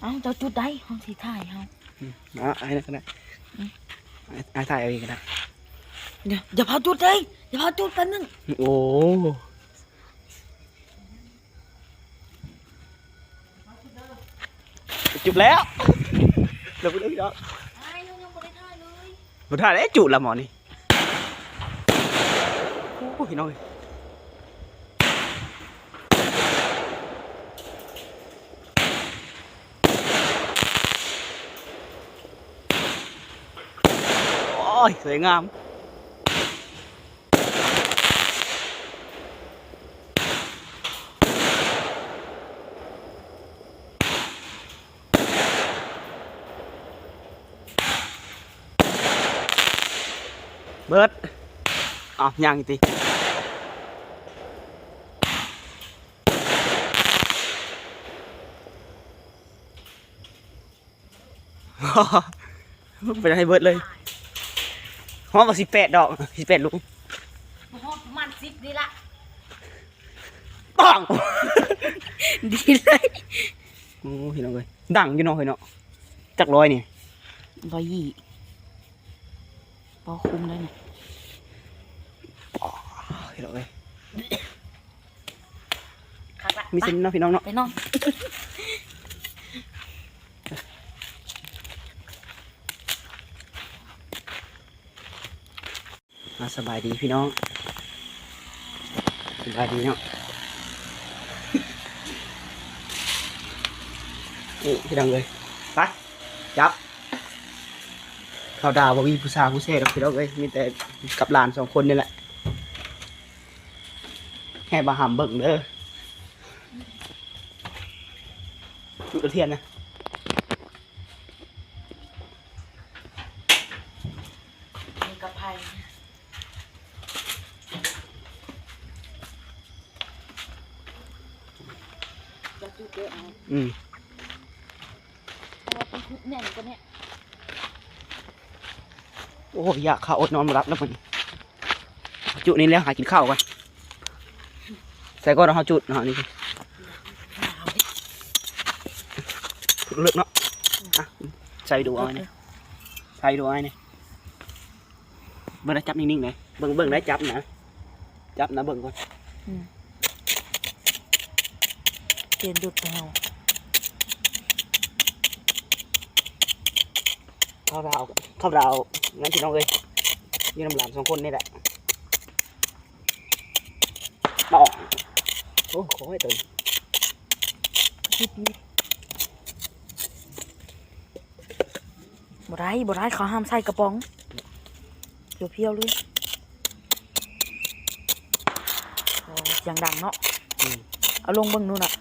เอ้าเจ้าจุดได้ห้องสีถ่ายเฮาเนาะไอ้นั่นก็ได้ไอ้ไอ้ถ่ายเอาเองก็ได้เดี๋ยวอย่าเผาจุดเลยอย่าเผาจุดแป๊บนึงโอ้จุบแล้วเดี๋ยวไปดูอีกแล้วไอ้ยังยังบ่ได้ถ่ายเลยมาถ่ายได้จุละหมอนี่โอ้พี่น้องเอ้ย โอ้ยสวยงามเบิร์ดอ้าวยังอีกทีไปให้เบิร์ดเลย ห้องมาสิบแปดดอกสิบแปดลุงห้องประมาณสิบนี่ละปังดีเลยโอ้พี่น้องเลยดังอยู่เน้องเฮ้ยเนาะจักร้อยนี่ร้อยยี่พอคุมได้เนี่ยพี่น้องเลยคักละมีเส้นเนาะพี่น้องเนาะ ไปนอน มาสบายดีพี่น้องสบายดีเนาะนี่พี่น้องเลยไปจับเขาดาวบ่มีผู้สาวผู้เซ่หรอกพี่น้องเอ้ยมีแต่กับหลานสองคนนี่แหละแค่บาหามเบิ่งเด้อจุดเทียนนะ มีกระไพจะจุด เยอะเอาอืมเพราะว่าเป็นทุกแน่นกว่าเนี้ยโอ้ยอยากข้าวอดนอนมารับแล้วมันจุดนี้แล้วหากินข้าวกันใส่ก้อนเอาจุดเนาะนี่คือจุดเลือกเนาะอะใส่ดูเอาไว้เนี่ยใส่ดูเอาไว้เนี่ยเบิ่งได้จับนิ่งๆเลยเบิ่งเบิ่งได้จับนะจับนะเบิ่งก่อน เปลี่ยนดุดไปเอาข้าวดาวข้าวดาวงั้นพี่น้องเลยอยืนน้ำหลานสองคนนี่แหละต่อโอ้ขอให้ตื่นบ่ได้บ่ได้เขาห้ามใส่กระป๋องเพียวๆเลยโอ้เสียงดังเนาะอืมเอาลงเบิ่งนู่นอะ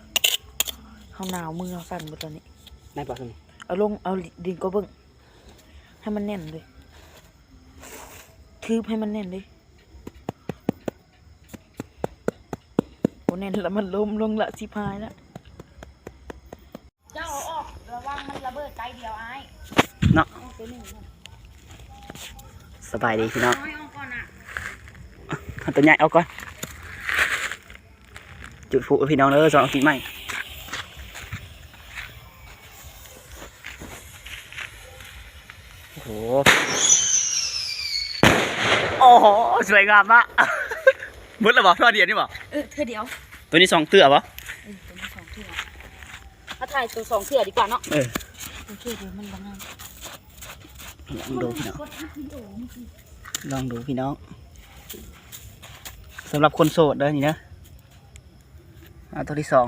เขาหนาวมือเขาสั่นหมดตอนนี้นายบอกทำไมเอาลงเอาดินก็เบิ่งให้มันแน่นเลยทืบให้มันแน่นเลยโอ้แน่นแล้วมันล้มลงละสิพายแล้วเจ้าเอาออกระวังมันระเบิดใจเดียวไอ้เนาะเอาตัวนี้ก่อนสบายดีพี่น้องเอาเอาก่อนอะเอาตัวใหญ่เอาก่อนจุดฟูพี่น้องเลยสองเอาปีใหม่ อ้โหสวยงามมากมุดแล้วบอกท่อเดียวนี่บอกเออเธอเดียว ตัวนี้สองเตื้อปะเออตัวนี้สองเถื่อถ้าถ่ายตัวสองเถื่อดีกว่าเนาะเออโอเคเดี๋ยวมันบางงานลองดูพี่น้องลองดูพี่น้องสำหรับคนโสดเด้อนี่นะเอาตัวที่สอง